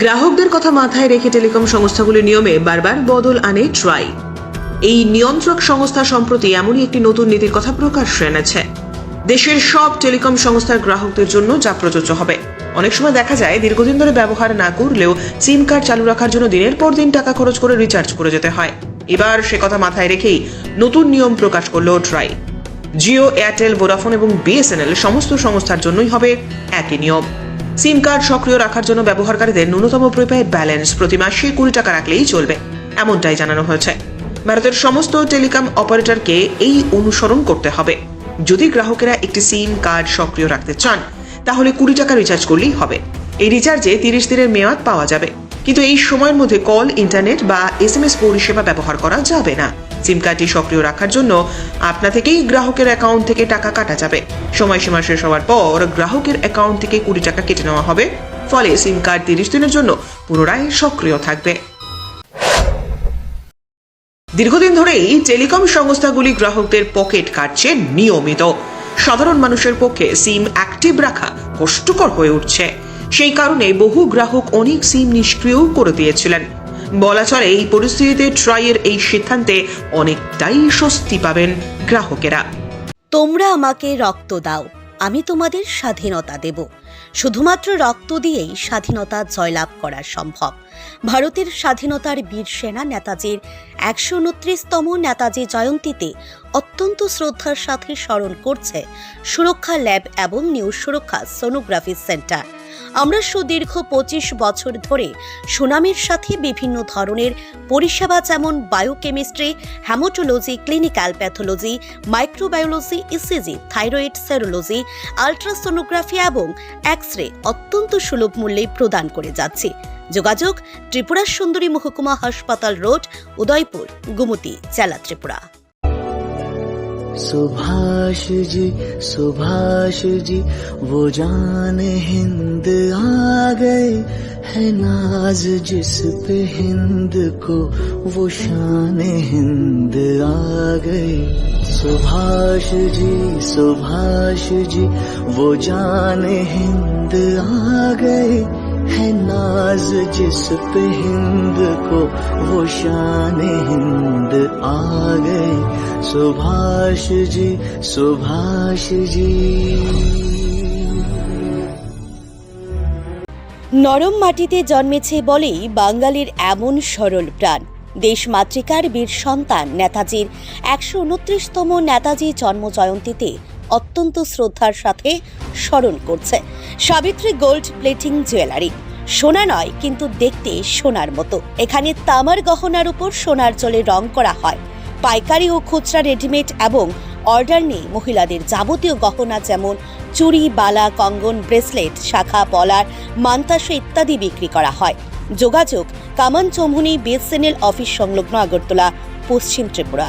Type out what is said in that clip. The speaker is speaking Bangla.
গ্রাহকদের কথা মাথায় রেখে টেলিকম সংস্থাগুলির নিয়মে বারবার বদল আনে ট্রাই। এই নিয়ন্ত্রক সংস্থা সম্প্রতি এমনই একটি নতুন নীতির কথা প্রকাশ্যে এনেছে। দেশের সব টেলিকম সংস্থার গ্রাহকদের জন্য যা প্রযোজ্য হবে। অনেক সময় দেখা যায়, দীর্ঘদিন ধরে ব্যবহার না করলেও সিম কার্ড চালু রাখার জন্য দিনের পর দিন টাকা খরচ করে রিচার্জ করে যেতে হয়। এবার সে কথা মাথায় রেখেই নতুন নিয়ম প্রকাশ করল ট্রাই। জিও, এয়ারটেল, ভোডাফোন এবং বিএসএনএল সমস্ত সংস্থার জন্যই হবে একই নিয়ম। সিম কার্ড সক্রিয় রাখার জন্য ব্যবহারকারীদের ন্যূনতম প্রিপেড ব্যালেন্স প্রতি মাসে কুড়ি টাকা রাখলেই চলবে, এমনটাই জানানো হয়েছে। ভারতের সমস্ত টেলিকম অপারেটরকে এই অনুসরণ করতে হবে। যদি গ্রাহকেরা একটি সিম কার্ড সক্রিয় রাখতে চান, তাহলে কুড়ি টাকা রিচার্জ করলেই হবে। এই রিচার্জে তিরিশ দিনের মেয়াদ পাওয়া যাবে। কিন্তু এই সময়ের মধ্যে কল ইন্টারনেট বা এস এম এস পরিষেবা ব্যবহার করা যাবে না। সিম কার্ডটি সক্রিয় রাখার জন্য আপনা থেকেই গ্রাহকের অ্যাকাউন্ট থেকে টাকা কাটা যাবে। সময়সীমা শেষ হওয়ার পর গ্রাহকের অ্যাকাউন্ট থেকে কুড়ি টাকা কেটে নেওয়া হবে। ফলে সিম কার্ড তিরিশ দিনের জন্য পুনরায় সক্রিয় থাকবে। দীর্ঘদিন ধরেই টেলিকম সংস্থাগুলি গ্রাহকদের পকেট কাটছে নিয়মিত। সাধারণ মানুষের পক্ষে সিম অ্যাক্টিভ রাখা কষ্টকর হয়ে উঠছে। সেই কারণে বহু গ্রাহক অনেক সিম নিষ্ক্রিয় করে দিয়েছিলেন। বলা চলে, এই পরিস্থিতিতে ট্রাইয়ের এই সিদ্ধান্তে অনেকটাই স্বস্তি পাবেন গ্রাহকেরা। তোমরা আমাকে রক্ত দাও, আমি তোমাদের স্বাধীনতা দেব। শুধুমাত্র রক্ত দিয়েই স্বাধীনতা জয়লাভ করা সম্ভব। ভারতের স্বাধীনতার বীর সেনা নেতাজির একশো উনত্রিশতম নেতাজি জয়ন্তীতে অত্যন্ত শ্রদ্ধার সাথে স্মরণ করছে সুরক্ষা ল্যাব এবং নিউ সুরক্ষা সোনোগ্রাফি সেন্টার। আমরা সুদীর্ঘ পঁচিশ বছর ধরে সুনামের সাথে বিভিন্ন ধরনের পরিষেবা যেমন biochemistry haematology clinical pathology microbiology ECG thyroid serology ultrasonography এবং এক্স রে অত্যন্ত সুলভ মূল্যে প্রদান করে যাচ্ছি। যোগাযোগ ত্রিপুরা সুন্দরী মহকুমা হাসপাতাল রোড, উদয়পুর, গুমতি, জেলা ত্রিপুরা। सुभाष जी सुभाष जी, वो जान हिंद आ गए है नाज जिस पे हिंद को, वो शान हिंद आ गए। सुभाष जी सुभाष जी, वो जान हिंद आ गए। है नाज जिस पे हिंद को वो शान हिंद आ गए सुभाष जी सुभाष जी নরম মাটিতে জন্মেছে বলেই বাঙালির এমন সরল প্রাণ দেশ মাতৃকার বীর সন্তান নেতাজির একশো উনত্রিশতম নেতাজি জন্মজয়ন্তীতে অত্যন্ত শ্রদ্ধার সাথে স্মরণ করছে। Savitri gold plating jewellery. সোনা নয়, কিন্তু দেখতে সোনার মতো। এখানে তামার গহনার উপর সোনার জলে রং করা হয়। পাইকারি ও খুচরা রেডিমেড এবং অর্ডার নিয়ে মহিলাদের যাবতীয় গহনা যেমন চুড়ি, বালা, কঙ্গন, ব্রেসলেট, শাখা, পলার, মান্তাসা ইত্যাদি বিক্রি করা হয়। যোগাযোগ কামান চৌমুনি বিএসএনএল অফিস সংলগ্ন আগরতলা, পশ্চিম ত্রিপুরা।